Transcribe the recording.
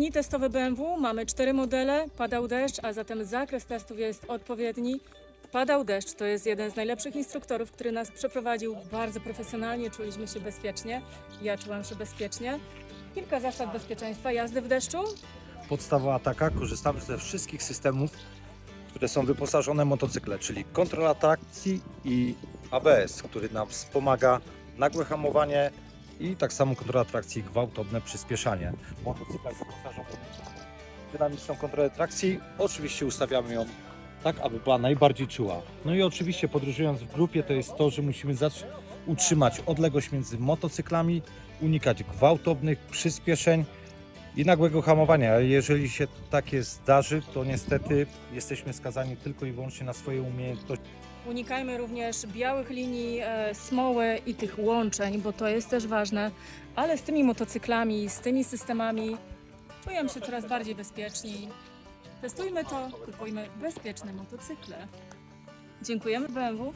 Dni testowe BMW, mamy cztery modele, padał deszcz, a zatem zakres testów jest odpowiedni. Padał deszcz, to jest jeden z najlepszych instruktorów, który nas przeprowadził bardzo profesjonalnie, czuliśmy się bezpiecznie. Ja czułam się bezpiecznie. Kilka zasad bezpieczeństwa jazdy w deszczu. Podstawowa taka, korzystamy ze wszystkich systemów, które są wyposażone w motocykle, czyli kontrola trakcji i ABS, który nam wspomaga nagłe hamowanie i tak samo kontrola trakcji gwałtowne przyspieszanie. Motocykl jest wyposażony w dynamiczną kontrolę trakcji. Oczywiście ustawiamy ją tak, aby była najbardziej czuła. No i oczywiście podróżując w grupie to jest to, że musimy utrzymać odległość między motocyklami, unikać gwałtownych przyspieszeń i nagłego hamowania. Jeżeli się takie zdarzy, to niestety jesteśmy skazani tylko i wyłącznie na swoje umiejętności. Unikajmy również białych linii, e, smoły i tych łączeń, bo to jest też ważne. Ale z tymi motocyklami, z tymi systemami czujemy się coraz bardziej bezpieczni. Testujmy to, kupujmy bezpieczne motocykle. Dziękujemy BMW.